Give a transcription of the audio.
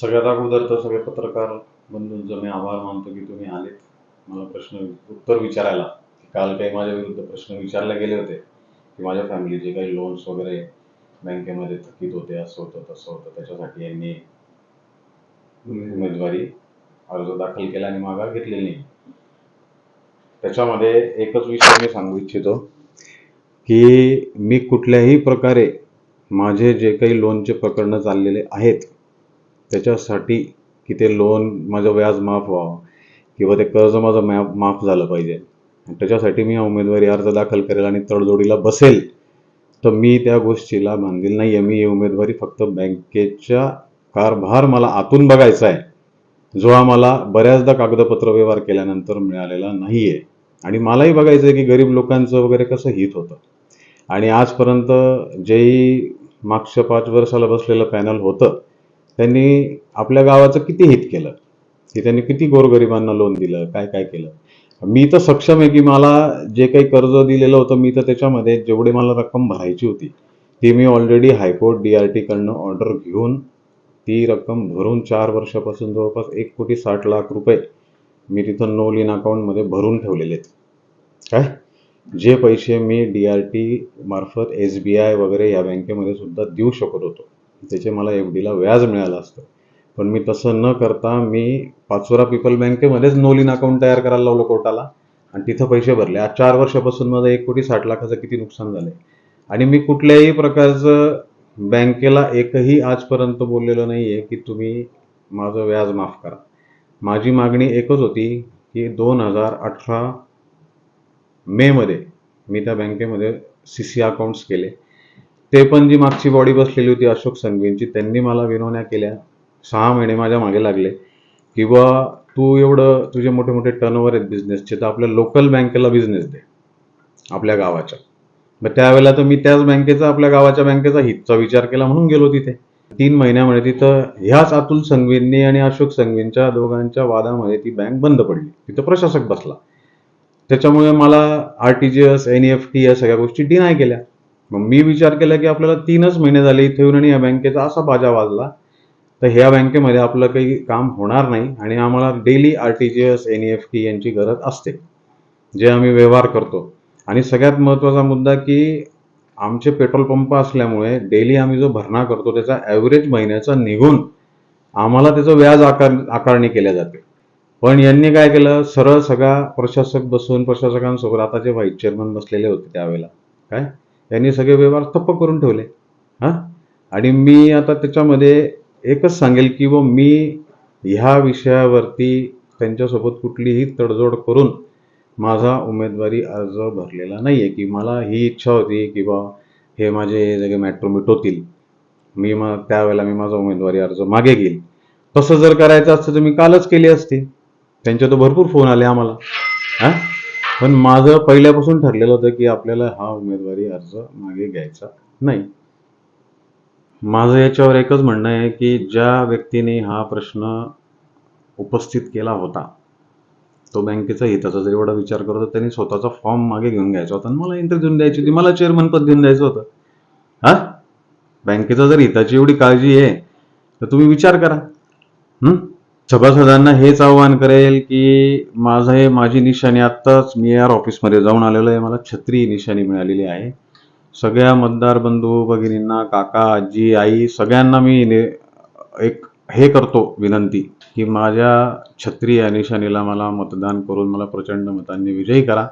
सगळ्यात अगोदर तर सगळे पत्रकार बंधूंचं मी आभार मानतो की तुम्ही आलेत. मला प्रश्न उत्तर विचारायला. काल काही माझ्या विरुद्ध प्रश्न विचारले गेले होते की माझ्या फॅमिलीचे काही लोन्स वगैरे बँकेमध्ये थकीत होते असं होतं तसं होतं. त्याच्यासाठी यांनी उमेदवारी अर्ज दाखल केला आणि मागा घेतलेली नाही. त्याच्यामध्ये एकच विषय मी सांगू इच्छितो की मी कुठल्याही प्रकारे माझे जे काही लोनचे प्रकरणं चाललेले आहेत त्याच्यासाठी की ते लोन माझं व्याज माफ व्हावं किंवा ते कर्ज माझं मॅ माफ झालं पाहिजे. त्याच्यासाठी मी हा उमेदवारी अर्ज दाखल करेल आणि तडजोडीला बसेल. तर मी त्या गोष्टीला बांधील नाही आहे मी ही उमेदवारी फक्त बँकेच्या कारभार मला आतून बघायचा आहे. जो आम्हाला बऱ्याचदा कागदपत्र व्यवहार केल्यानंतर मिळालेला नाही आहे आणि मलाही बघायचं आहे की गरीब लोकांचं वगैरे कसं हित होतं. आणि आजपर्यंत जेही मागच्या पाच वर्षाला बसलेलं पॅनल होतं त्यांनी आपल्या गावाचं किती हित केलं? की त्यांनी किती गोरगरिबांना लोन दिलं? काय काय केलं? मी तर सक्षम आहे की मला जे काही कर्ज दिलेलं होतं मी तर त्याच्यामध्ये जेवढी मला रक्कम भरायची होती ती मी already high court D R टीकडनं order घेऊन ती रक्कम भरून चार वर्षापासून जवळपास एक कोटी साठ लाख रुपये मी तिथं नो लिन अकाउंटमध्ये भरून ठेवलेले आहेत. काय? जे पैसे मी डी आर टी मार्फत एस बी आय वगैरे या बँकेमध्ये सुद्धा देऊ शकत होतो. त्याचे मला एफ डीला व्याज मिळालं असतं. पण मी तसं न करता मी पाचोरा पीपल बँकेमध्येच नोलीन अकाउंट तयार करायला लावलं कोर्टाला. आणि तिथं पैसे भरले. आज चार वर्षापासून माझं एक कोटी साठ लाखाचं किती नुकसान झालंय. आणि मी कुठल्याही प्रकारचं बँकेला एकही आजपर्यंत बोललेलं नाही आहे की तुम्ही माझं व्याज माफ करा. माझी मागणी एकच होती की दोन हजार अठरा मेमध्ये मी त्या बँकेमध्ये सी सी अकाउंट्स केले. ते पण जी मागची बॉडी बसलेली होती अशोक संघवींची त्यांनी मला विनवण्या केल्या. सहा महिने माझ्या मागे लागले. किंवा तू एवढं तुझे मोठे मोठे टर्नओव्हर आहेत बिझनेसचे तर आपल्या लोकल बँकेला बिझनेस दे. आपल्या गावाच्या. मग त्यावेळेला तर मी त्याच बँकेचा आपल्या गावाच्या बँकेचा हितचा विचार केला म्हणून गेलो तिथे. तीन महिन्यामध्ये तिथं ह्याच अतुल संघवींनी आणि अशोक संघवींच्या दोघांच्या वादामध्ये ती बँक बंद पडली. तिथं प्रशासक बसला. त्याच्यामुळे मला R T G S N E F T या सगळ्या गोष्टी डिनाय केल्या. मग मी विचार केला की आपल्याला तीनच महिने झाले इथे येऊन आणि या बँकेचा असा बाजा वाजला. तर ह्या बँकेमध्ये आपलं काही काम होणार नाही आणि आम्हाला daily R T G S N F T यांची गरज असते जे आम्ही व्यवहार करतो. आणि सगळ्यात महत्त्वाचा मुद्दा की आमचे पेट्रोल पंप असल्यामुळे डेली आम्ही जो भरणा करतो त्याचा ॲव्हरेज महिन्याचा निघून आम्हाला त्याचं व्याज आकार आकारणी केल्या जाते. पण यांनी काय केलं? सरळ सगळा प्रशासक बसून प्रशासकांसोबत आता जे व्हाईस चेअरमन बसलेले होते त्यावेळेला काय? त्यांनी सगळे व्यवहार ठप्प करून ठेवले. हां? आणि मी आता त्याच्यामध्ये एकच सांगेल की व मी ह्या विषयावरती त्यांच्यासोबत कुठलीही तडजोड करून माझा उमेदवारी अर्ज भरलेला नाही आहे की मला ही इच्छा होती की बा हे माझे सगळे मॅट्रो मिटवतील. मी मग त्यावेळेला मी माझा उमेदवारी अर्ज मागे घेईल. तसं जर करायचं असतं तर मी कालच केली असती. त्यांचे तर भरपूर फोन आले आम्हाला. हां? पण माझं पहिल्यापासून ठरलेलं होतं की आपल्याला हा उमेदवारी अर्ज मागे घ्यायचा नाही. माझं याच्यावर एकच म्हणणं आहे की ज्या व्यक्तीने हा प्रश्न उपस्थित केला होता तो बँकेचा हिताचा जर एवढा विचार करत होता त्यांनी स्वतःचा फॉर्म मागे घेऊन घ्यायचा होता आणि मला इंटरव्ह्यू देऊन द्यायची होती मला चेअरमन पद देऊन द्यायचं होतं. हा? बँकेचा जर हिताची एवढी काळजी आहे तर तुम्ही विचार करा. सभासदांना हेच आव्हान करेल की माझं हे माझी निशाणी आत्ताच मी आर ऑफिसमध्ये जाऊन आलेलो आहे. मला छत्री निशाणी मिळालेली आहे. सगळ्या मतदार बंधू भगिनींना काका आजी आई सगळ्यांना मी ने- एक हे करतो विनंती की माझ्या छत्री या निशाणीला मला मतदान करून मला प्रचंड मतांनी विजयी करा.